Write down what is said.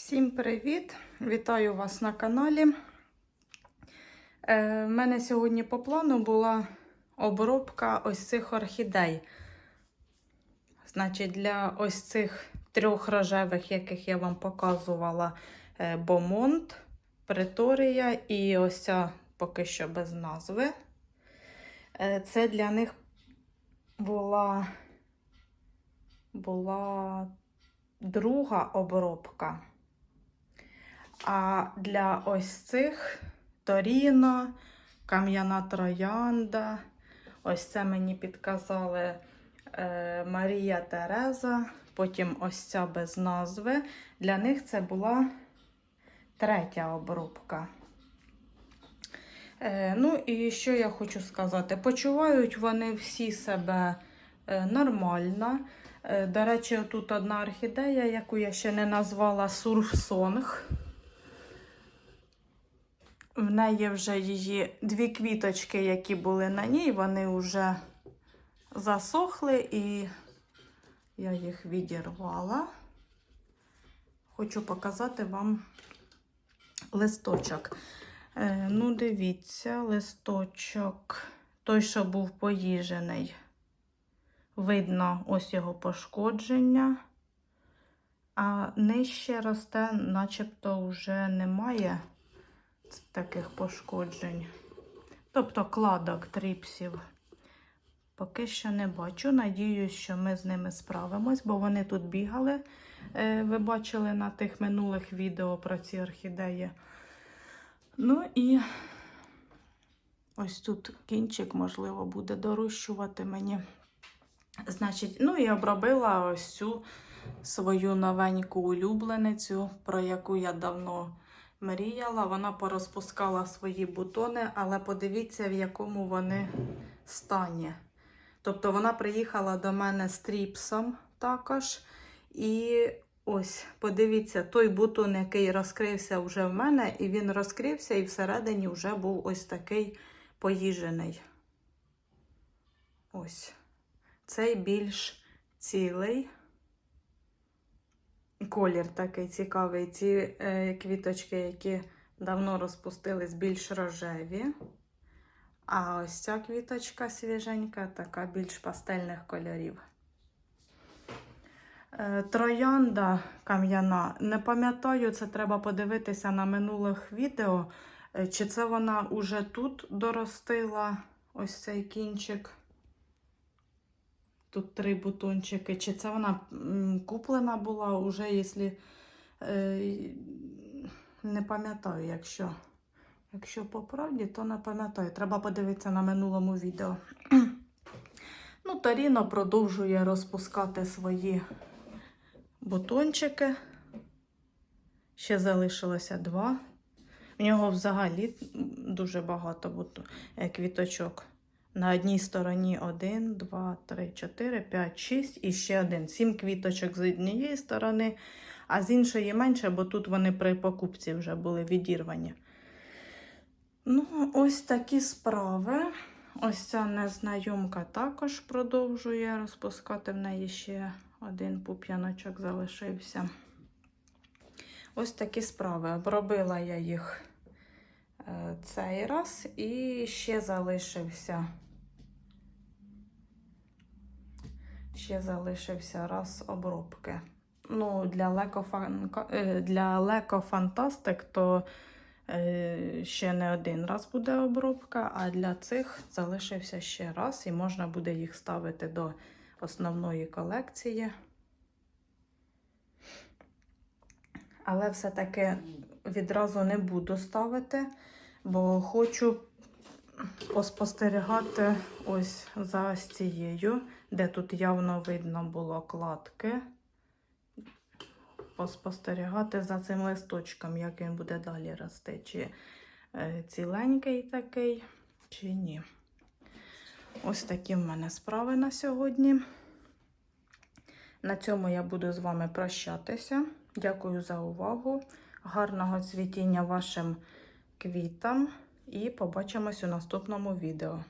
Всім привіт! Вітаю вас на каналі. Е, в мене сьогодні по плану була обробка ось цих орхідей. Значить, для ось цих трьох рожевих, яких я вам показувала, е, Бомонт, Преторія і ось ця поки що без назви. Е, це для них була, була друга обробка. А для ось цих Торіно, Кам'яна Троянда. Ось це мені підказали е, Марія Тереза. Потім ось ця без назви. Для них це була третя обробка. Е, ну і що я хочу сказати? Почувають вони всі себе е, нормально. Е, До речі, тут одна орхідея, яку я ще не назвала Сурфсонг. В неї вже її дві квіточки, які були на ній, вони вже засохли і я їх відірвала. Хочу показати вам листочок. Е, ну, дивіться, листочок, той, що був поїжений. Видно ось його пошкодження, а нижче росте, начебто вже немає таких пошкоджень. Тобто кладок тріпсів. Поки що не бачу. Надіюсь, що ми з ними справимось, бо вони тут бігали. Е, Ви бачили на тих минулих відео про ці орхідеї. Ну і ось тут кінчик, можливо, буде дорощувати мені. Значить, ну і обробила ось цю свою новеньку улюбленицю, про яку я давно мріяла. Вона порозпускала свої бутони, але подивіться, в якому вони стані. Тобто вона приїхала до мене з тріпсом також. І ось, подивіться, той бутон, який розкрився вже в мене, і він розкрився, і всередині вже був ось такий поїжений. Ось. Цей більш цілий. Колір такий цікавий. Ці е, квіточки, які давно розпустились, більш рожеві. А ось ця квіточка свіженька, така більш пастельних кольорів. Е, троянда кам'яна. Не пам'ятаю, це треба подивитися на минулих відео. Е, чи це вона уже тут доростила ось цей кінчик. Тут три бутончики. Чи це вона куплена була уже, якщо е, не пам'ятаю, якщо. Якщо по правді, то не пам'ятаю. Треба подивитися на минулому відео. ну, Таріно продовжує розпускати свої бутончики. Ще залишилося два. В нього взагалі дуже багато е, квіточок. На одній стороні 1, 2, 3, 4, 5, 6 і ще один. Сім квіточок з однієї сторони, а з іншої менше, бо тут вони при покупці вже були відірвані. Ну, ось такі справи. Ось ця незнайомка також продовжує розпускати в неї ще один пуп'яночок залишився. Ось такі справи. Обробила я їх е, цей раз і ще залишився. Ще залишився раз обробки. Ну, для Леко, для Леко Фантастик, то е, ще не один раз буде обробка, а для цих залишився ще раз, і можна буде їх ставити до основної колекції. Але все-таки відразу не буду ставити, бо хочу поспостерігати ось за цією, де тут явно видно було кладки. Поспостерігати за цим листочком, як він буде далі рости, чи е, ціленький такий, чи ні. Ось такі в мене справи на сьогодні. На цьому я буду з вами прощатися. Дякую за увагу. Гарного цвітіння вашим квітам. І побачимось у наступному відео.